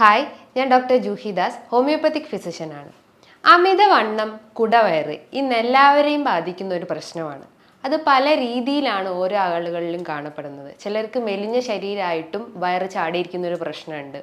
Hi ഞാൻ doctor Juhi Das homeopathic ഫിസിഷ്യനാണ് അമിതവണ്ണം കുടവയറ് ഇന്ന് എല്ലാവരെയും ബാധിക്കുന്ന ഒരു പ്രശ്നമാണ്. അത് പല രീതിയിലാണ് ഓരോ ആളുകളിലും കാണപ്പെടുന്നത്. ചിലർക്ക് മെലിഞ്ഞ ശരീരമായിട്ടും വയറ് ചാടിയിരിക്കുന്ന ഒരു പ്രശ്നമുണ്ട്.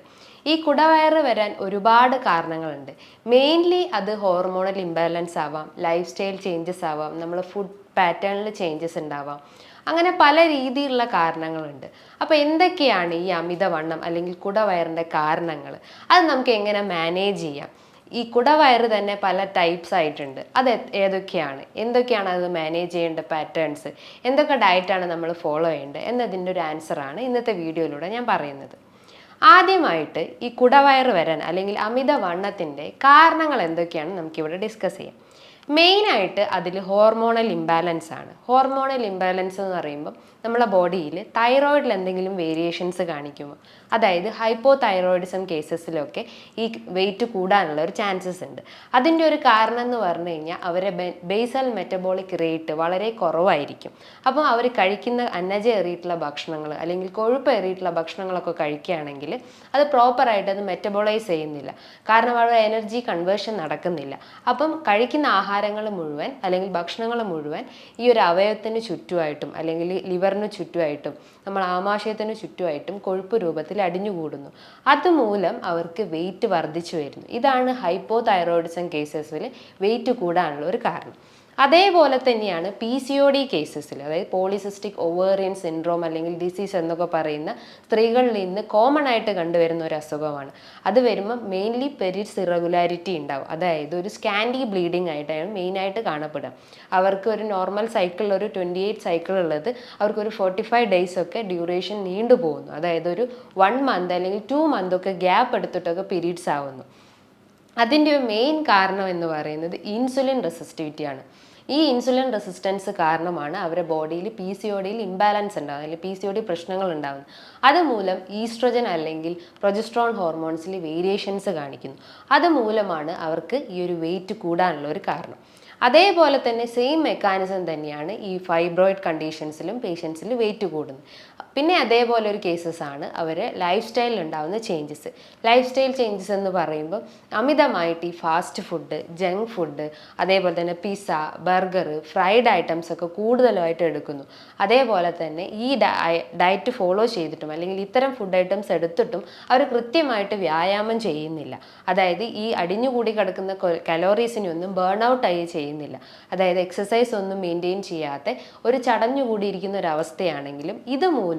ഈ കുടവയറ് വരാൻ ഒരുപാട് കാരണങ്ങളുണ്ട്. മെയിൻലി അത് ഹോർമോണൽ ഇംബാലൻസ് ആവാം ലൈഫ് സ്റ്റൈൽ ചേഞ്ചസ് ആവാം നമ്മൾ ഫുഡ് പാറ്റേണിൽ ചേഞ്ചസ് ഉണ്ടാവാം. അങ്ങനെ പല രീതിയിലുള്ള കാരണങ്ങളുണ്ട്. അപ്പോൾ എന്തൊക്കെയാണ് ഈ അമിതവണ്ണം അല്ലെങ്കിൽ കുടവയറിന്റെ കാരണങ്ങൾ അത് നമുക്ക് എങ്ങനെ മാനേജ് ചെയ്യാം? ഈ കുടവയറ് തന്നെ പല ടൈപ്സ് ആയിട്ടുണ്ട്. അത് ഏതൊക്കെയാണ്? എന്തൊക്കെയാണ് അത് മാനേജ് ചെയ്യേണ്ട പാറ്റേൺസ് എന്തൊക്കെ ഡയറ്റാണ് നമ്മൾ ഫോളോ ചെയ്യേണ്ടത്? എന്നതിന്റെ ഒരു ആൻസറാണ് ഇന്നത്തെ വീഡിയോയിലൂടെ ഞാൻ പറയുന്നത്. ആദ്യമായിട്ട് ഈ കുടവയറ് വരാൻ അല്ലെങ്കിൽ അമിതവണ്ണത്തിന്റെ കാരണങ്ങൾ എന്തൊക്കെയാണ് നമുക്കിവിടെ ഡിസ്കസ് ചെയ്യാം. മെയിനായിട്ട് അതിൽ ഹോർമോണൽ ഇംബാലൻസ് ആണ്. ഹോർമോണൽ ഇംബാലൻസ് എന്ന് പറയുമ്പോൾ നമ്മളെ ബോഡിയിൽ തൈറോയിഡിൽ എന്തെങ്കിലും വേരിയേഷൻസ് കാണിക്കുമ്പോൾ അതായത് ഹൈപ്പോ തൈറോയിഡിസം കേസസിലൊക്കെ ഈ വെയിറ്റ് കൂടാനുള്ള ഒരു ചാൻസസ് ഉണ്ട്. അതിന്റെ ഒരു കാരണം എന്ന് പറഞ്ഞു കഴിഞ്ഞാൽ അവരെ ബേസൽ മെറ്റബോളിക് റേറ്റ് വളരെ കുറവായിരിക്കും. അപ്പോൾ അവർ കഴിക്കുന്ന അന്നജേറിയിട്ടുള്ള ഭക്ഷണങ്ങൾ അല്ലെങ്കിൽ കൊഴുപ്പ് കൊഴുപ്പേറിയിട്ടുള്ള ഭക്ഷണങ്ങളൊക്കെ കഴിക്കുകയാണെങ്കിൽ അത് പ്രോപ്പറായിട്ട് അത് മെറ്റബോളൈസ് ചെയ്യുന്നില്ല. കാരണം അവരുടെ എനർജി കൺവേർഷൻ നടക്കുന്നില്ല. അപ്പം കഴിക്കുന്ന ആഹാരങ്ങൾ മുഴുവൻ അല്ലെങ്കിൽ ഭക്ഷണങ്ങൾ മുഴുവൻ ഈ ഒരു അവയവത്തിന് ചുറ്റുമായിട്ടും അല്ലെങ്കിൽ ലിവറിന് ചുറ്റുമായിട്ടും നമ്മൾ ആമാശയത്തിന് ചുറ്റുമായിട്ടും കൊഴുപ്പ് രൂപത്തിൽ അടിഞ്ഞുകൂടുന്നു. അതുമൂലം അവർക്ക് വെയിറ്റ് വർദ്ധിച്ചു വരുന്നു. ഇതാണ് ഹൈപ്പോ തൈറോയിഡിസം കേസസിൽ വെയിറ്റ് കൂടാനുള്ള ഒരു കാരണം. അതേപോലെ തന്നെയാണ് പി സി ഒ ഡി കേസസിൽ അതായത് പോളിസിസ്റ്റിക് ഒവേറിയൻ സിൻഡ്രോം അല്ലെങ്കിൽ ഡിസീസ് എന്നൊക്കെ പറയുന്ന സ്ത്രീകളിൽ നിന്ന് കോമൺ ആയിട്ട് കണ്ടുവരുന്ന ഒരു അസുഖമാണ്. അത് വരുമ്പോൾ മെയിൻലി പെരിറ്റ്സ് ഇറഗുലാരിറ്റി ഉണ്ടാവും. അതായത് ഒരു സ്കാൻഡി ബ്ലീഡിംഗ് ആയിട്ടാണ് മെയിനായിട്ട് കാണപ്പെടുക. അവർക്ക് ഒരു നോർമൽ സൈക്കിൾ ഒരു ട്വന്റി എയ്റ്റ് സൈക്കിൾ ഉള്ളത് അവർക്ക് ഒരു ഫോർട്ടി ഫൈവ് ഡേയ്സ് ഒക്കെ ഡ്യൂറേഷൻ നീണ്ടു പോകുന്നു അതായത് ഒരു വൺ മന്ത് അല്ലെങ്കിൽ ടു മന്ത് ഒക്കെ ഗ്യാപ്പ് എടുത്തിട്ടൊക്കെ പീരീഡ്സ് ആവുന്നു. അതിന്റെ ഒരു മെയിൻ കാരണം എന്ന് പറയുന്നത് ഇൻസുലിൻ റെസിസ്റ്റിവിറ്റിയാണ് ഈ ഇൻസുലിൻ റെസിസ്റ്റൻസ് കാരണമാണ് അവരുടെ ബോഡിയിൽ പി സി ഒ ഡിയിൽ ഇംബാലൻസ് ഉണ്ടാകുന്നത് അല്ലെങ്കിൽ പി സി ഒ ഡി പ്രശ്നങ്ങൾ ഉണ്ടാകുന്നത് അതുമൂലം ഈസ്ട്രജൻ അല്ലെങ്കിൽ പ്രൊജസ്ട്രോൺ ഹോർമോൺസിൽ വേരിയേഷൻസ് കാണിക്കുന്നു. അതുമൂലമാണ് അവർക്ക് ഈ ഒരു വെയിറ്റ് കൂടാനുള്ള ഒരു കാരണം. അതേപോലെ തന്നെ സെയിം മെക്കാനിസം തന്നെയാണ് ഈ ഫൈബ്രോയിഡ് കണ്ടീഷൻസിലും പേഷ്യൻസിൽ വെയിറ്റ് കൂടുന്നത്. പിന്നെ അതേപോലെ ഒരു കേസസ് ആണ് അവർ ലൈഫ് സ്റ്റൈലിൽ ഉണ്ടാകുന്ന ചേഞ്ചസ് ലൈഫ് സ്റ്റൈൽ ചേഞ്ചസ് എന്ന് പറയുമ്പോൾ അമിതമായിട്ട് ഈ ഫാസ്റ്റ് ഫുഡ് ജങ്ക് ഫുഡ് അതേപോലെ തന്നെ പിസ്സ ബർഗർ ഫ്രൈഡ് ഐറ്റംസ് ഒക്കെ കൂടുതലായിട്ട് എടുക്കുന്നു. അതേപോലെ തന്നെ ഈ ഡയറ്റ് ഫോളോ ചെയ്തിട്ടും അല്ലെങ്കിൽ ഇത്തരം ഫുഡ് ഐറ്റംസ് എടുത്തിട്ടും അവർ കൃത്യമായിട്ട് വ്യായാമം ചെയ്യുന്നില്ല. അതായത് ഈ അടിഞ്ഞുകൂടി കിടക്കുന്ന കലോറീസിനെ ഒന്നും ബേൺ ഔട്ട് ആയി ചെയ്യുന്നില്ല. അതായത് എക്സസൈസ് ഒന്നും മെയിന്റെയിൻ ചെയ്യാത്ത ഒരു ചടഞ്ഞുകൂടിയിരിക്കുന്ന ഒരു അവസ്ഥയാണെങ്കിലും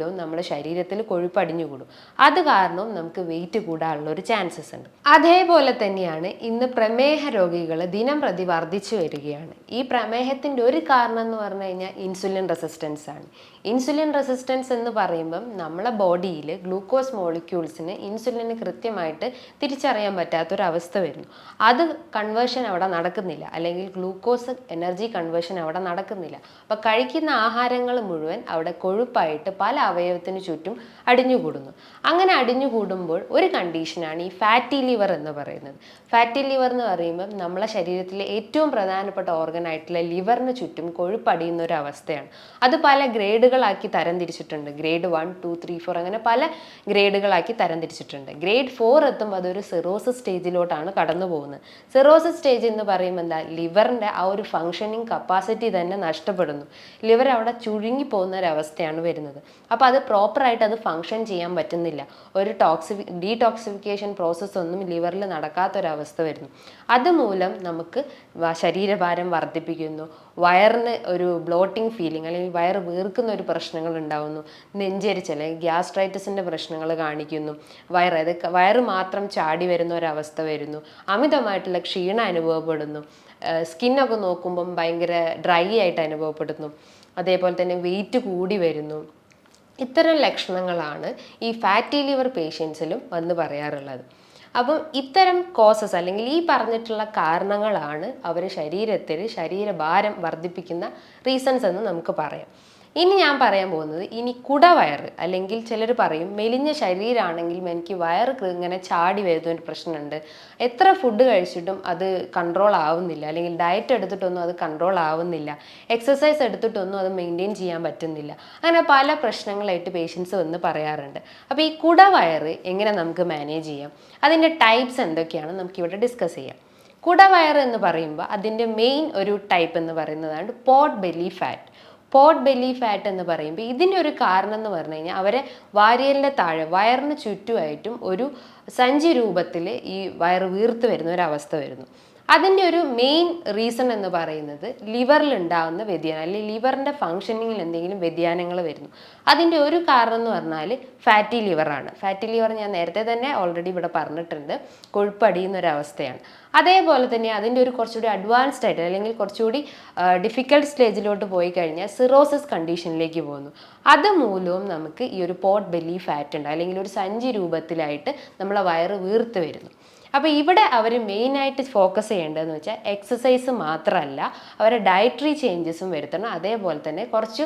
ഇതുമൂലവും നമ്മുടെ ശരീരത്തിൽ കൊഴുപ്പ് അടിഞ്ഞുകൂടും അത് കാരണവും നമുക്ക് വെയിറ്റ് കൂടാനുള്ള ഒരു ചാൻസസ് ഉണ്ട്. അതേപോലെ തന്നെയാണ് ഇന്ന് പ്രമേഹ രോഗികൾ ദിനം പ്രതി വർദ്ധിച്ചു വരികയാണ്. ഈ പ്രമേഹത്തിന്റെ ഒരു കാരണം എന്ന് പറഞ്ഞു കഴിഞ്ഞാൽ ഇൻസുലിൻ റെസിസ്റ്റൻസ് ആണ്. ഇൻസുലിൻ റെസിസ്റ്റൻസ് എന്ന് പറയുമ്പം നമ്മളെ ബോഡിയിൽ ഗ്ലൂക്കോസ് മോളിക്യൂൾസിന് ഇൻസുലിന് കൃത്യമായിട്ട് തിരിച്ചറിയാൻ പറ്റാത്തൊരവസ്ഥ വരുന്നു. അത് കൺവേർഷൻ അവിടെ നടക്കുന്നില്ല. അല്ലെങ്കിൽ ഗ്ലൂക്കോസ് എനർജി കൺവേർഷൻ അവിടെ നടക്കുന്നില്ല. അപ്പോൾ കഴിക്കുന്ന ആഹാരങ്ങൾ മുഴുവൻ അവിടെ കൊഴുപ്പായിട്ട് പല അവയവത്തിന് ചുറ്റും അടിഞ്ഞുകൂടുന്നു. അങ്ങനെ അടിഞ്ഞുകൂടുമ്പോൾ ഒരു കണ്ടീഷനാണ് ഈ ഫാറ്റി ലിവർ എന്ന് പറയുന്നത്. ഫാറ്റി ലിവർ എന്ന് പറയുമ്പം നമ്മളെ ശരീരത്തിലെ ഏറ്റവും പ്രധാനപ്പെട്ട ഓർഗൻ ആയിട്ടുള്ള ലിവറിന് ചുറ്റും കൊഴുപ്പടിയുന്ന ഒരു അവസ്ഥയാണ്. അത് പല ഗ്രേഡുകളാക്കി തരംതിരിച്ചിട്ടുണ്ട്. Grade one two three four അങ്ങനെ പല ഗ്രേഡുകളാക്കി തരംതിരിച്ചിട്ടുണ്ട്. ഗ്രേഡ് ഫോർ എത്തുമ്പോൾ അതൊരു സിറോസിസ് സ്റ്റേജിലോട്ടാണ് കടന്നു പോകുന്നത്. സിറോസിസ് സ്റ്റേജ് എന്ന് പറയുമ്പോൾ എന്താ? ലിവറിന്റെ ആ ഒരു ഫങ്ഷനിങ് കപ്പാസിറ്റി തന്നെ നഷ്ടപ്പെടുന്നു. ലിവർ അവിടെ ചുരുങ്ങി പോകുന്ന ഒരവസ്ഥയാണ് വരുന്നത്. അപ്പോൾ അത് പ്രോപ്പറായിട്ട് അത് ഫങ്ഷൻ ചെയ്യാൻ പറ്റുന്നില്ല. ഒരു ടോക്സിഫി ഡീടോക്സിഫിക്കേഷൻ പ്രോസസ്സ് ഒന്നും ലിവറിൽ നടക്കാത്തൊരവസ്ഥ വരുന്നു. അതുമൂലം നമുക്ക് ശരീരഭാരം വർദ്ധിപ്പിക്കുന്നു. വയറിന് ഒരു ബ്ലോട്ടിംഗ് ഫീലിംഗ് അല്ലെങ്കിൽ വയറ് വീർക്കുന്ന ഒരു പ്രശ്നങ്ങൾ ഉണ്ടാവുന്നു. നെഞ്ചരിച്ച് അല്ലെങ്കിൽ ഗ്യാസ്ട്രൈറ്റിസിന്റെ പ്രശ്നങ്ങൾ കാണിക്കുന്നു. വയറ് അത് വയറ് മാത്രം ചാടി വരുന്ന ഒരവസ്ഥ വരുന്നു. അമിതമായിട്ടുള്ള ക്ഷീണം അനുഭവപ്പെടുന്നു. സ്കിന്നൊക്കെ നോക്കുമ്പം ഭയങ്കര ഡ്രൈ ആയിട്ട് അനുഭവപ്പെടുന്നു. അതേപോലെ തന്നെ വെയിറ്റ് കൂടി വരുന്നു. ഇത്തരം ലക്ഷണങ്ങളാണ് ഈ ഫാറ്റി ലിവർ പേഷ്യൻസിലും വന്ന് പറയാറുള്ളത്. അപ്പം ഇത്തരം കോസസ് അല്ലെങ്കിൽ ഈ പറഞ്ഞിട്ടുള്ള കാരണങ്ങളാണ് അവർ ശരീരത്തിൽ ശരീരഭാരം വർദ്ധിപ്പിക്കുന്ന റീസൺസ് എന്ന് നമുക്ക് പറയാം. ഇനി ഞാൻ പറയാൻ പോകുന്നത് ഇനി കുടവയറ് അല്ലെങ്കിൽ ചിലർ പറയും മെലിഞ്ഞ ശരീരമാണെങ്കിലും എനിക്ക് വയറ് ഇങ്ങനെ ചാടി വരുന്ന ഒരു പ്രശ്നമുണ്ട്. എത്ര ഫുഡ് കഴിച്ചിട്ടും അത് കൺട്രോൾ ആവുന്നില്ല. അല്ലെങ്കിൽ ഡയറ്റ് എടുത്തിട്ടൊന്നും അത് കൺട്രോൾ ആവുന്നില്ല. എക്സസൈസ് എടുത്തിട്ടൊന്നും അത് മെയിന്റെയിൻ ചെയ്യാൻ പറ്റുന്നില്ല. അങ്ങനെ പല പ്രശ്നങ്ങളായിട്ട് പേഷ്യൻസ് വന്ന് പറയാറുണ്ട്. അപ്പോൾ ഈ കുടവയറ് എങ്ങനെ നമുക്ക് മാനേജ് ചെയ്യാം? അതിന്റെ ടൈപ്സ് എന്തൊക്കെയാണ്? നമുക്കിവിടെ ഡിസ്കസ് ചെയ്യാം. കുടവയർ എന്ന് പറയുമ്പോൾ അതിന്റെ മെയിൻ ഒരു ടൈപ്പ് എന്ന് പറയുന്നതാണ് pot belly fat pot belly fat എന്ന് പറയുമ്പോൾ ഇതിന്റെ ഒരു കാരണം എന്ന് പറഞ്ഞു കഴിഞ്ഞാൽ അവരെ വാരിയലിന്റെ താഴെ വയറിന് ചുറ്റുമായിട്ടും ഒരു സഞ്ചി രൂപത്തിൽ ഈ വയറ് വീർത്ത് വരുന്ന ഒരു അവസ്ഥ വരുന്നു. അതിന്റെ ഒരു മെയിൻ റീസൺ എന്ന് പറയുന്നത് ലിവറിൽ ഉണ്ടാകുന്ന വ്യതിയാനം അല്ലെങ്കിൽ ലിവറിന്റെ ഫങ്ഷനിങ്ങിൽ എന്തെങ്കിലും വ്യതിയാനങ്ങൾ വരുന്നു. അതിന്റെ ഒരു കാരണം എന്ന് പറഞ്ഞാൽ ഫാറ്റി ലിവറാണ് ഫാറ്റി ലിവർ ഞാൻ നേരത്തെ തന്നെ ഓൾറെഡി ഇവിടെ പറഞ്ഞിട്ടുണ്ട്. കൊഴുപ്പടിയുന്ന ഒരു അവസ്ഥയാണ്. അതേപോലെ തന്നെ അതിന്റെ ഒരു കുറച്ചുകൂടി അഡ്വാൻസ്ഡ് ആയിട്ട് അല്ലെങ്കിൽ കുറച്ചുകൂടി ഡിഫിക്കൽട്ട് സ്റ്റേജിലോട്ട് പോയി കഴിഞ്ഞാൽ സിറോസിസ് കണ്ടീഷനിലേക്ക് പോകുന്നു. അതുമൂലവും നമുക്ക് ഈ ഒരു പോട്ട് ബെല്ലി ഫാറ്റ് ഉണ്ട്. അല്ലെങ്കിൽ ഒരു സഞ്ചി രൂപത്തിലായിട്ട് നമ്മളെ വയറ് വീർത്ത് വരുന്നു. അപ്പോൾ ഇവിടെ അവർ മെയിനായിട്ട് ഫോക്കസ് ചെയ്യേണ്ടതെന്ന് വെച്ചാൽ എക്സസൈസ് മാത്രമല്ല അവരെ ഡയറ്ററി ചേഞ്ചസും വരുത്തണം. അതേപോലെ തന്നെ കുറച്ച്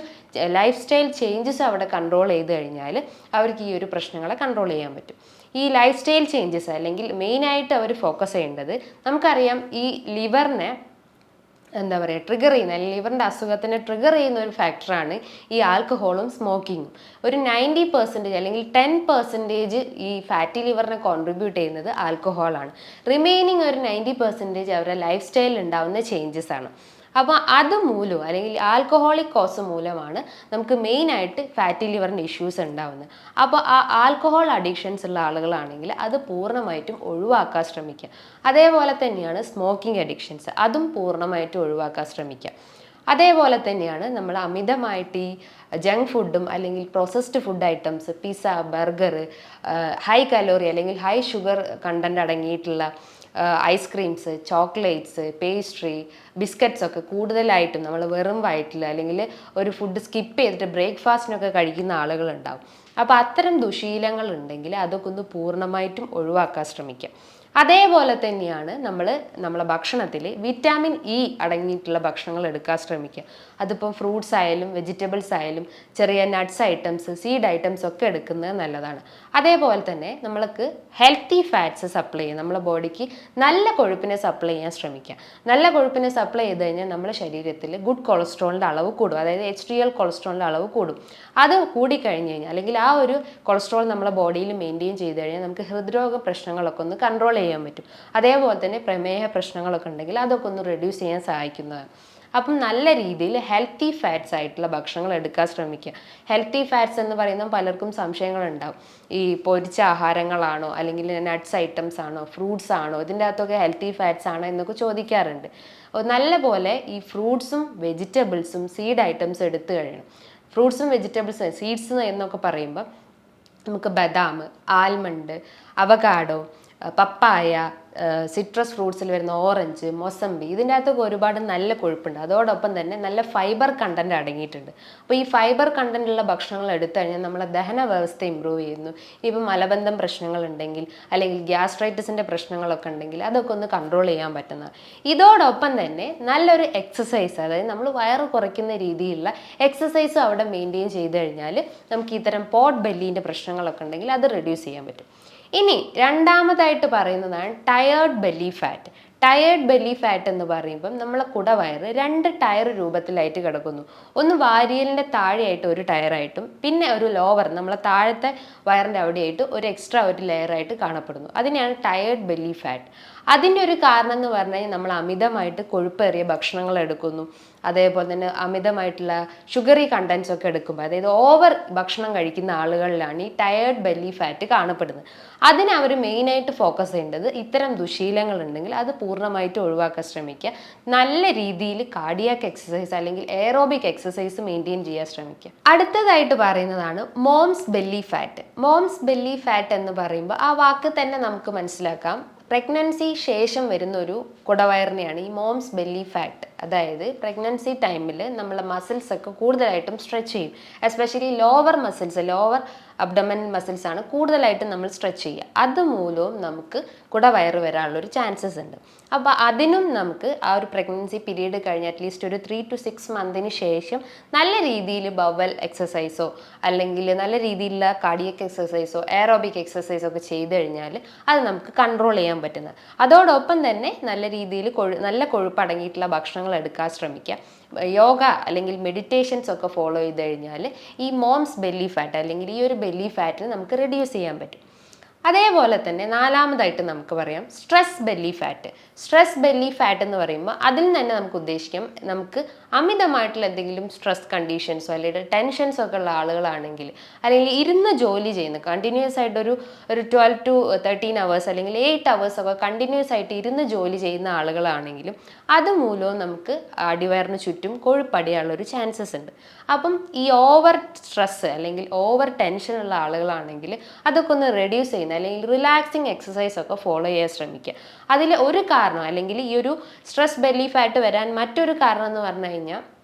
ലൈഫ് സ്റ്റൈൽ ചേഞ്ചസ് അവിടെ കൺട്രോൾ ചെയ്ത് കഴിഞ്ഞാൽ അവർക്ക് ഈ ഒരു പ്രശ്നങ്ങളെ കൺട്രോൾ ചെയ്യാൻ പറ്റും. ഈ ലൈഫ് സ്റ്റൈൽ ചേഞ്ചസ് അല്ലെങ്കിൽ മെയിനായിട്ട് അവർ ഫോക്കസ് ചെയ്യേണ്ടത് നമുക്കറിയാം ഈ ലിവറിനെ എന്താ പറയുക ട്രിഗർ ചെയ്യുന്ന അല്ലെങ്കിൽ ലിവറിന്റെ അസുഖത്തിനെ ട്രിഗർ ചെയ്യുന്ന ഒരു ഫാക്ടറാണ് ഈ ആൽക്കഹോളും സ്മോക്കിങ്ങും ഒരു നയന്റി പെർസെന്റേജ് അല്ലെങ്കിൽ ടെൻ പെർസെന്റേജ് ഈ ഫാറ്റി ലിവറിനെ കോൺട്രിബ്യൂട്ട് ചെയ്യുന്നത് ആൽക്കഹോളാണ് റിമൈനിങ് ഒരു നയന്റി പെർസെന്റേജ് അവരുടെ ലൈഫ് സ്റ്റൈലിൽ ഉണ്ടാകുന്ന ചേഞ്ചസ് ആണ്. അപ്പോൾ അത് മൂലം അല്ലെങ്കിൽ ആൽക്കഹോളിക് കോസ് മൂലമാണ് നമുക്ക് മെയിനായിട്ട് ഫാറ്റി ലിവറിന്റെ ഇഷ്യൂസ് ഉണ്ടാവുന്നത്. അപ്പോൾ ആ ആൽക്കഹോൾ അഡിക്ഷൻസ് ഉള്ള ആളുകളാണെങ്കിൽ അത് പൂർണമായിട്ടും ഒഴിവാക്കാൻ ശ്രമിക്കുക. അതേപോലെ തന്നെയാണ് സ്മോക്കിംഗ് അഡിക്ഷൻസ് അതും പൂർണമായിട്ടും ഒഴിവാക്കാൻ ശ്രമിക്കുക. അതേപോലെ തന്നെയാണ് നമ്മൾ അമിതമായിട്ട് ഈ ജങ്ക് ഫുഡും അല്ലെങ്കിൽ processed food items pizza burger high calorie അല്ലെങ്കിൽ ഹൈ ഷുഗർ കണ്ടന്റ് അടങ്ങിയിട്ടുള്ള ice creams chocolates pastry biscuits ഒക്കെ കൂടുതലായിട്ടും നമ്മൾ വെറും വയറ്റിൽ അല്ലെങ്കിൽ ഒരു ഫുഡ് സ്കിപ്പ് ചെയ്തിട്ട് ബ്രേക്ക്ഫാസ്റ്റിനൊക്കെ കഴിക്കുന്ന ആളുകളുണ്ടാവും. അപ്പോൾ അത്തരം ദുശീലങ്ങൾ ഉണ്ടെങ്കിൽ അതൊക്കെ ഒന്ന് പൂർണമായിട്ടും ഒഴിവാക്കാൻ ശ്രമിക്കുക അതേപോലെ തന്നെയാണ് നമ്മൾ നമ്മളെ ഭക്ഷണത്തിൽ വിറ്റാമിൻ ഇ അടങ്ങിയിട്ടുള്ള ഭക്ഷണങ്ങൾ എടുക്കാൻ ശ്രമിക്കുക. അതിപ്പം ഫ്രൂട്ട്സ് ആയാലും വെജിറ്റബിൾസ് ആയാലും ചെറിയ നട്ട്സ് ഐറ്റംസ് സീഡ് ഐറ്റംസ് ഒക്കെ എടുക്കുന്നത് നല്ലതാണ്. അതേപോലെ തന്നെ നമ്മൾക്ക് ഹെൽത്തി ഫാറ്റ്സ് സപ്ലൈ ചെയ്യുക നമ്മളെ ബോഡിക്ക് നല്ല കൊഴുപ്പിനെ സപ്ലൈ ചെയ്യാൻ ശ്രമിക്കുക. നല്ല കൊഴുപ്പിനെ സപ്ലൈ ചെയ്ത് കഴിഞ്ഞാൽ നമ്മുടെ ശരീരത്തിൽ ഗുഡ് കൊളസ്ട്രോളിന്റെ അളവ് കൂടും. അതായത് എച്ച് ഡി എൽ കൊളസ്ട്രോളിന്റെ അളവ് കൂടും. അത് കൂടിക്കഴിഞ്ഞ് കഴിഞ്ഞാൽ അല്ലെങ്കിൽ ആ ഒരു കൊളസ്ട്രോൾ നമ്മളെ ബോഡിയിൽ മെയിന്റെയിൻ ചെയ്ത് കഴിഞ്ഞാൽ നമുക്ക് ഹൃദ്രോഗ പ്രശ്നങ്ങളൊക്കെ ഒന്ന് കൺട്രോൾ ചെയ്യാൻ പറ്റും. അതേപോലെ തന്നെ പ്രമേഹ പ്രശ്നങ്ങളൊക്കെ ഉണ്ടെങ്കിൽ അതൊക്കെ ഒന്ന് റെഡ്യൂസ് ചെയ്യാൻ സഹായിക്കുന്നതാണ്. അപ്പം നല്ല രീതിയിൽ ഹെൽത്തി ഫാറ്റ്സ് ആയിട്ടുള്ള ഭക്ഷണങ്ങൾ എടുക്കാൻ ശ്രമിക്കുക. ഹെൽത്തി ഫാറ്റ്സ് എന്ന് പറയുന്ന പലർക്കും സംശയങ്ങളുണ്ടാവും. ഈ പൊരിച്ച ആഹാരങ്ങളാണോ അല്ലെങ്കിൽ നട്ട്സ് ഐറ്റംസ് ആണോ ഫ്രൂട്ട്സ് ആണോ ഇതിന്റെ അകത്തൊക്കെ ഹെൽത്തി ഫാറ്റ്സ് ആണോ എന്നൊക്കെ ചോദിക്കാറുണ്ട്. നല്ല പോലെ ഈ ഫ്രൂട്ട്സും വെജിറ്റബിൾസും സീഡ് ഐറ്റംസ് എടുത്തു കഴിയണം. ഫ്രൂട്ട്സും വെജിറ്റബിൾസും സീഡ്സ് എന്നൊക്കെ പറയുമ്പോൾ നമുക്ക് ബദാം ആൽമണ്ട് അവകാഡോ പപ്പായ സിട്രസ് ഫ്രൂട്ട്സിൽ വരുന്ന ഓറഞ്ച് മൊസമ്പി ഇതിന്റെ അകത്തൊക്കെ ഒരുപാട് നല്ല കൊഴുപ്പുണ്ട്. അതോടൊപ്പം തന്നെ നല്ല ഫൈബർ കണ്ടന്റ് അടങ്ങിയിട്ടുണ്ട്. അപ്പോൾ ഈ ഫൈബർ കണ്ടന്റ് ഉള്ള ഭക്ഷണങ്ങൾ എടുത്തു കഴിഞ്ഞാൽ നമ്മളെ ദഹന വ്യവസ്ഥ ഇമ്പ്രൂവ് ചെയ്യുന്നു. ഇപ്പം മലബന്ധം പ്രശ്നങ്ങളുണ്ടെങ്കിൽ അല്ലെങ്കിൽ ഗ്യാസ്ട്രൈറ്റിസിന്റെ പ്രശ്നങ്ങളൊക്കെ ഉണ്ടെങ്കിൽ അതൊക്കെ ഒന്ന് കൺട്രോൾ ചെയ്യാൻ പറ്റുന്ന. ഇതോടൊപ്പം തന്നെ നല്ലൊരു എക്സസൈസ് അതായത് നമ്മൾ വയറ് കുറയ്ക്കുന്ന രീതിയിലുള്ള എക്സസൈസും അവിടെ മെയിന്റെയിൻ ചെയ്ത് കഴിഞ്ഞാൽ നമുക്ക് ഇത്തരം പോട്ട് ബെല്ലിന്റെ പ്രശ്നങ്ങളൊക്കെ ഉണ്ടെങ്കിൽ അത് റെഡ്യൂസ് ചെയ്യാൻ പറ്റും. ഇനി രണ്ടാമതായിട്ട് പറയുന്നതാണ് tired belly fat tired belly fat എന്ന് പറയുമ്പം നമ്മളെ കുടവയറ് രണ്ട് ടയർ രൂപത്തിലായിട്ട് കിടക്കുന്നു. ഒന്ന് വാരിയലിന്റെ താഴെയായിട്ട് ഒരു ടയറായിട്ടും പിന്നെ ഒരു ലോവർ നമ്മളെ താഴത്തെ വയറിന്റെ അവിടെയായിട്ട് ഒരു എക്സ്ട്രാ ഒരു ലെയറായിട്ട് കാണപ്പെടുന്നു. അതിനെയാണ് ടയേർഡ് ബെല്ലി ഫാറ്റ് അതിന്റെ ഒരു കാരണം എന്ന് പറഞ്ഞു കഴിഞ്ഞാൽ നമ്മൾ അമിതമായിട്ട് കൊഴുപ്പേറിയ ഭക്ഷണങ്ങൾ എടുക്കുന്നു. അതേപോലെ തന്നെ അമിതമായിട്ടുള്ള ഷുഗറി കണ്ടൻസ് ഒക്കെ എടുക്കുമ്പോൾ അതായത് ഓവർ ഭക്ഷണം കഴിക്കുന്ന ആളുകളിലാണ് ഈ ടയേർഡ് ബെല്ലി ഫാറ്റ് കാണപ്പെടുന്നത്. അതിന് അവർ മെയിനായിട്ട് ഫോക്കസ് ചെയ്യേണ്ടത് ഇത്തരം ദുശീലങ്ങൾ ഉണ്ടെങ്കിൽ അത് പൂർണമായിട്ട് ഒഴിവാക്കാൻ ശ്രമിക്കുക. നല്ല രീതിയിൽ കാർഡിയാക്ക് എക്സസൈസ് അല്ലെങ്കിൽ എയറോബിക് എക്സസൈസ് മെയിന്റെയിൻ ചെയ്യാൻ ശ്രമിക്കുക. അടുത്തതായിട്ട് പറയുന്നതാണ് moms belly fat moms belly fat എന്ന് പറയുമ്പോൾ ആ വാക്ക് തന്നെ നമുക്ക് മനസ്സിലാക്കാം. പ്രഗ്നൻസി ശേഷം വരുന്ന ഒരു കുടവയറിനെയാണ് ഈ മോംസ് ബെല്ലി ഫാറ്റ്. അതായത് പ്രഗ്നൻസി ടൈമിൽ നമ്മളെ മസിൽസ് ഒക്കെ കൂടുതലായിട്ടും സ്ട്രെച്ച് ചെയ്യും. Especially lower muscles lower abdomen muscles ആണ് കൂടുതലായിട്ടും നമ്മൾ സ്ട്രെച്ച് ചെയ്യുക. അതുമൂലവും നമുക്ക് കുടവയറ് വരാനുള്ള ഒരു ചാൻസസ് ഉണ്ട്. അപ്പോൾ അതിനും നമുക്ക് ആ ഒരു പ്രഗ്നൻസി പീരീഡ് കഴിഞ്ഞ് അറ്റ്ലീസ്റ്റ് ഒരു ത്രീ ടു സിക്സ് മന്തിന് ശേഷം നല്ല രീതിയിൽ ബവൽ എക്സസൈസോ അല്ലെങ്കിൽ നല്ല രീതിയിലുള്ള കാർഡിയക് എക്സസൈസോ എയറോബിക് എക്സസൈസോ ഒക്കെ ചെയ്ത് കഴിഞ്ഞാൽ അത് നമുക്ക് കൺട്രോൾ ചെയ്യാൻ പറ്റുന്നത്. അതോടൊപ്പം തന്നെ നല്ല രീതിയിൽ കൊഴു നല്ല കൊഴുപ്പ് അടങ്ങിയിട്ടുള്ള ഭക്ഷണങ്ങൾ എടുക്കാൻ ശ്രമിക്കുക യോഗ അല്ലെങ്കിൽ മെഡിറ്റേഷൻസ് ഒക്കെ ഫോളോ ചെയ്ത് കഴിഞ്ഞാൽ ഈ മോംസ് ബെല്ലി ഫാറ്റ് അല്ലെങ്കിൽ ഈ ഒരു ബെല്ലി ഫാറ്റ് നമുക്ക് റെഡ്യൂസ് ചെയ്യാൻ പറ്റും. അതേപോലെ തന്നെ നാലാമതായിട്ട് നമുക്ക് പറയാം stress belly fat stress belly fat എന്ന് പറയുമ്പോൾ അതിൽ തന്നെ നമുക്ക് ഉദ്ദേശിക്കാം നമുക്ക് അമിതമായിട്ടുള്ള എന്തെങ്കിലും സ്ട്രെസ് കണ്ടീഷൻസോ അല്ലെങ്കിൽ ടെൻഷൻസോ ഒക്കെ ഉള്ള ആളുകളാണെങ്കിൽ അല്ലെങ്കിൽ ഇരുന്ന് ജോലി ചെയ്യുന്ന കണ്ടിന്യൂസ് ആയിട്ട് ഒരു ഒരു ട്വൽവ് ടു തേർട്ടീൻ അവേഴ്സ് അല്ലെങ്കിൽ എയ്റ്റ് അവേഴ്സ് ഒക്കെ കണ്ടിന്യൂസ് ആയിട്ട് ഇരുന്ന് ജോലി ചെയ്യുന്ന ആളുകളാണെങ്കിലും അതുമൂലവും നമുക്ക് അടിവയറിന് ചുറ്റും കൊഴുപ്പടിയാനുള്ള ഒരു ചാൻസസ് ഉണ്ട്. അപ്പം ഈ ഓവർ സ്ട്രെസ് അല്ലെങ്കിൽ ഓവർ ടെൻഷൻ ഉള്ള ആളുകളാണെങ്കിൽ അതൊക്കെ ഒന്ന് റെഡ്യൂസ് ചെയ്യുന്ന അല്ലെങ്കിൽ റിലാക്സിങ് എക്സസൈസ് ഒക്കെ ഫോളോ ചെയ്യാൻ ശ്രമിക്കുക. അതിൽ ഒരു കാരണം അല്ലെങ്കിൽ ഈ ഒരു സ്ട്രെസ് ബെലീഫായിട്ട് വരാൻ മറ്റൊരു കാരണം എന്ന് പറഞ്ഞു കഴിഞ്ഞാൽ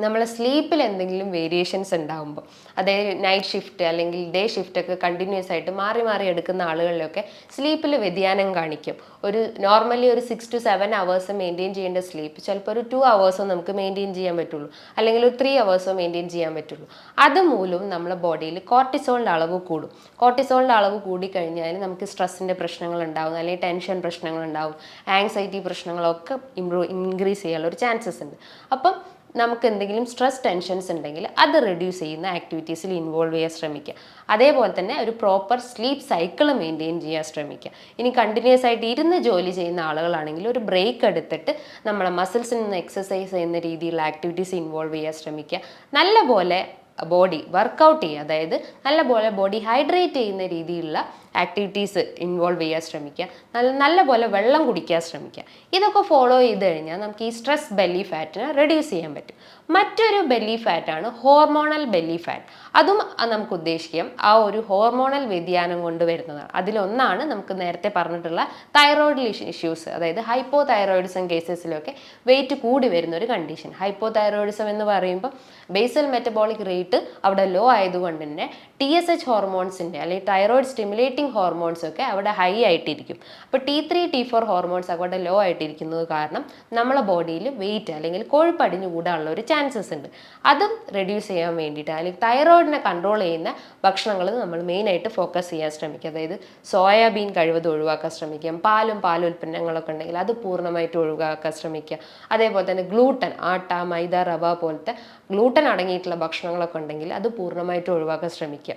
നമ്മളെ സ്ലീപ്പിൽ എന്തെങ്കിലും വേരിയേഷൻസ് ഉണ്ടാകുമ്പോൾ അതായത് നൈറ്റ് ഷിഫ്റ്റ് അല്ലെങ്കിൽ ഡേ ഷിഫ്റ്റ് ഒക്കെ കണ്ടിന്യൂസ് ആയിട്ട് മാറി മാറി എടുക്കുന്ന ആളുകളിലൊക്കെ സ്ലീപ്പിൽ വ്യതിയാനം കാണിക്കും. ഒരു നോർമലി ഒരു six to seven hours maintain ചെയ്യേണ്ട സ്ലീപ്പ് ചിലപ്പോൾ ഒരു ടു അവേഴ്സോ നമുക്ക് മെയിന്റെയിൻ ചെയ്യാൻ പറ്റുള്ളൂ. അല്ലെങ്കിൽ ഒരു ത്രീ അവേഴ്സോ മെയിന്റെയിൻ ചെയ്യാൻ പറ്റുള്ളൂ. അതുമൂലം നമ്മുടെ ബോഡിയിൽ കോർട്ടിസോളിന്റെ അളവ് കൂടും. കോർട്ടിസോളിന്റെ അളവ് കൂടിക്കഴിഞ്ഞാൽ നമുക്ക് സ്ട്രെസ്സിന്റെ പ്രശ്നങ്ങൾ ഉണ്ടാവും. അല്ലെങ്കിൽ ടെൻഷൻ പ്രശ്നങ്ങൾ ഉണ്ടാവും. ആങ്സൈറ്റി പ്രശ്നങ്ങളൊക്കെ ഇമ്പ്രൂവ് ഇൻക്രീസ് ചെയ്യാനുള്ള ഒരു ചാൻസസ് ഉണ്ട്. അപ്പം നമുക്ക് എന്തെങ്കിലും സ്ട്രെസ് ടെൻഷൻസ് ഉണ്ടെങ്കിൽ അത് റെഡ്യൂസ് ചെയ്യുന്ന ആക്ടിവിറ്റീസിൽ ഇൻവോൾവ് ചെയ്യാൻ ശ്രമിക്കുക. അതേപോലെ തന്നെ ഒരു പ്രോപ്പർ സ്ലീപ്പ് സൈക്കിൾ മെയിന്റെയിൻ ചെയ്യാൻ ശ്രമിക്കുക. ഇനി കണ്ടിന്യൂസ് ആയിട്ട് ഇരുന്ന് ജോലി ചെയ്യുന്ന ആളുകളാണെങ്കിൽ ഒരു ബ്രേക്ക് എടുത്തിട്ട് നമ്മളെ മസിൽസിൽ നിന്ന് എക്സസൈസ് ചെയ്യുന്ന രീതിയിലുള്ള ആക്ടിവിറ്റീസ് ഇൻവോൾവ് ചെയ്യാൻ ശ്രമിക്കുക. നല്ലപോലെ ബോഡി വർക്കൗട്ട് ചെയ്യുക. അതായത് നല്ലപോലെ ബോഡി ഹൈഡ്രേറ്റ് ചെയ്യുന്ന രീതിയിലുള്ള ആക്ടിവിറ്റീസ് ഇൻവോൾവ് ചെയ്യാൻ ശ്രമിക്കുക. നല്ല നല്ലപോലെ വെള്ളം കുടിക്കാൻ ശ്രമിക്കുക. ഇതൊക്കെ ഫോളോ ചെയ്ത് കഴിഞ്ഞാൽ നമുക്ക് ഈ സ്ട്രെസ് ബെല്ലി ഫാറ്റിനെ റെഡ്യൂസ് ചെയ്യാൻ പറ്റും. മറ്റൊരു ബെല്ലി ഫാറ്റാണ് ഹോർമോണൽ ബെല്ലി ഫാറ്റ് അതും നമുക്ക് ഉദ്ദേശിക്കാം. ആ ഒരു ഹോർമോണൽ വ്യതിയാനം കൊണ്ട് വരുന്നതാണ്. അതിലൊന്നാണ് നമുക്ക് നേരത്തെ പറഞ്ഞിട്ടുള്ള തൈറോയിഡ് ഇഷ്യൂസ് അതായത് ഹൈപ്പോ തൈറോയിഡിസം കേസസിലൊക്കെ വെയിറ്റ് കൂടി വരുന്ന ഒരു കണ്ടീഷൻ ഹൈപ്പോ തൈറോയിഡിസം എന്ന് പറയുമ്പോൾ ബേസൽ മെറ്റബോളിക് റേറ്റ് അവിടെ ലോ ആയതുകൊണ്ട് തന്നെ ടി എസ് എച്ച് ഹോർമോൺസിന്റെ അല്ലെങ്കിൽ തൈറോയിഡ് സ്റ്റിമുലേറ്റിംഗ് ഹോർമോൺസ് ഒക്കെ അവിടെ ഹൈ ആയിട്ടിരിക്കും. അപ്പോൾ T three T four hormones അവിടെ ലോ ആയിട്ടിരിക്കുന്നത് കാരണം നമ്മളെ ബോഡിയിൽ വെയിറ്റ് അല്ലെങ്കിൽ കൊഴുപ്പടിഞ്ഞു കൂടാനുള്ള ഒരു ചാൻസസ് ഉണ്ട്. അതും റെഡ്യൂസ് ചെയ്യാൻ വേണ്ടിയിട്ട് അല്ലെങ്കിൽ തൈറോയിഡിനെ കൺട്രോൾ ചെയ്യുന്ന ഭക്ഷണങ്ങൾ നമ്മൾ മെയിനായിട്ട് ഫോക്കസ് ചെയ്യാൻ ശ്രമിക്കുക. അതായത് സോയാബീൻ കഴിവത് ഒഴിവാക്കാൻ ശ്രമിക്കാം പാലും പാൽ ഉൽപ്പന്നങ്ങളൊക്കെ ഉണ്ടെങ്കിൽ അത് പൂർണമായിട്ട് ഒഴിവാക്കാൻ ശ്രമിക്കുക. അതേപോലെ തന്നെ ഗ്ലൂട്ടൻ ആട്ട മൈദ റവ പോലത്തെ ഗ്ലൂട്ടൻ അടങ്ങിയിട്ടുള്ള ഭക്ഷണങ്ങളൊക്കെ ഉണ്ടെങ്കിൽ അത് പൂർണമായിട്ട് ഒഴിവാക്കാൻ ശ്രമിക്കുക.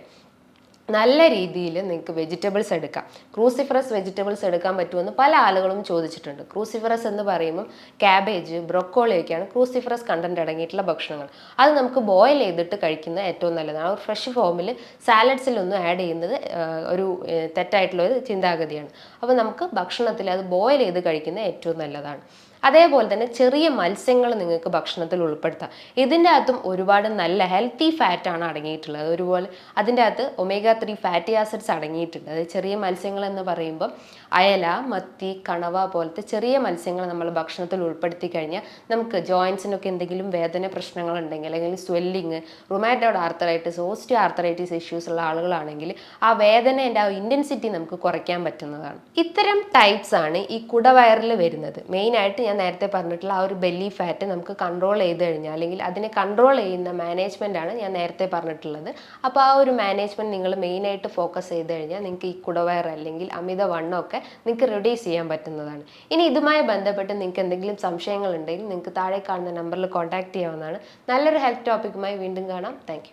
നല്ല രീതിയിൽ നിങ്ങൾക്ക് വെജിറ്റബിൾസ് എടുക്കാം. ക്രൂസിഫറസ് വെജിറ്റബിൾസ് എടുക്കാൻ പറ്റുമെന്ന് പല ആളുകളും ചോദിച്ചിട്ടുണ്ട്. ക്രൂസിഫറസ് എന്ന് പറയുമ്പോൾ ക്യാബേജ് ബ്രൊക്കോളി ഒക്കെയാണ് ക്രൂസിഫറസ് കണ്ടന്റ് അടങ്ങിയിട്ടുള്ള ഭക്ഷണങ്ങൾ. അത് നമുക്ക് ബോയിൽ ചെയ്തിട്ട് കഴിക്കുന്ന ഏറ്റവും നല്ലതാണ്. ഒരു ഫ്രഷ് ഫോമിൽ സാലഡ്സിലൊന്നും ആഡ് ചെയ്യുന്നത് ഒരു തെറ്റായിട്ടുള്ള ഒരു ചിന്താഗതിയാണ്. അപ്പോൾ നമുക്ക് ഭക്ഷണത്തിൽ അത് ബോയിൽ ചെയ്ത് കഴിക്കുന്നത് ഏറ്റവും നല്ലതാണ്. അതേപോലെ തന്നെ ചെറിയ മത്സ്യങ്ങൾ നിങ്ങൾക്ക് ഭക്ഷണത്തിൽ ഉൾപ്പെടുത്താം. ഇതിന്റെ അകത്തും ഒരുപാട് നല്ല ഹെൽത്തി ഫാറ്റ് ആണ് അടങ്ങിയിട്ടുള്ളത്. ഒരുപോലെ അതിന്റെ അകത്ത് ഒമേഗ ത്രീ ഫാറ്റി ആസിഡ്സ് അടങ്ങിയിട്ടുണ്ട്. അത് ചെറിയ മത്സ്യങ്ങൾ എന്ന് പറയുമ്പോൾ അയല മത്തി കണവ പോലത്തെ ചെറിയ മത്സ്യങ്ങൾ നമ്മൾ ഭക്ഷണത്തിൽ ഉൾപ്പെടുത്തി കഴിഞ്ഞാൽ നമുക്ക് ജോയിൻസിനൊക്കെ എന്തെങ്കിലും വേദന പ്രശ്നങ്ങൾ ഉണ്ടെങ്കിൽ അല്ലെങ്കിൽ swelling rheumatoid arthritis osteoarthritis issues ഉള്ള ആളുകളാണെങ്കിൽ ആ വേദനേന്റെ ആ ഇന്റൻസിറ്റി നമുക്ക് കുറയ്ക്കാൻ പറ്റുന്നതാണ്. ഇത്തരം ടൈപ്സ് ആണ് ഈ കുടവയറിൽ വരുന്നത്. മെയിനായിട്ട് ഞാൻ നേരത്തെ പറഞ്ഞിട്ടുള്ള ആ ഒരു ബെല്ലി ഫാറ്റ് നമുക്ക് കൺട്രോൾ ചെയ്ത് കഴിഞ്ഞാൽ അല്ലെങ്കിൽ അതിനെ കൺട്രോൾ ചെയ്യുന്ന മാനേജ്മെന്റ് ആണ് ഞാൻ നേരത്തെ പറഞ്ഞിട്ടുള്ളത്. അപ്പോൾ ആ ഒരു മാനേജ്മെന്റ് നിങ്ങൾ മെയിനായിട്ട് ഫോക്കസ് ചെയ്ത് കഴിഞ്ഞാൽ നിങ്ങൾക്ക് ഈ കുടവയർ അല്ലെങ്കിൽ അമിത വണ്ണമൊക്കെ നിങ്ങൾക്ക് റെഡ്യൂസ് ചെയ്യാൻ പറ്റുന്നതാണ്. ഇനി ഇതുമായി ബന്ധപ്പെട്ട് നിങ്ങൾക്ക് എന്തെങ്കിലും സംശയങ്ങൾ ഉണ്ടെങ്കിൽ നിങ്ങൾക്ക് താഴെ കാണുന്ന നമ്പറിൽ കോൺടാക്ട് ചെയ്യാവുന്നതാണ്. നല്ലൊരു ഹെൽത്ത് ടോപ്പിക്കുമായി വീണ്ടും കാണാം. താങ്ക്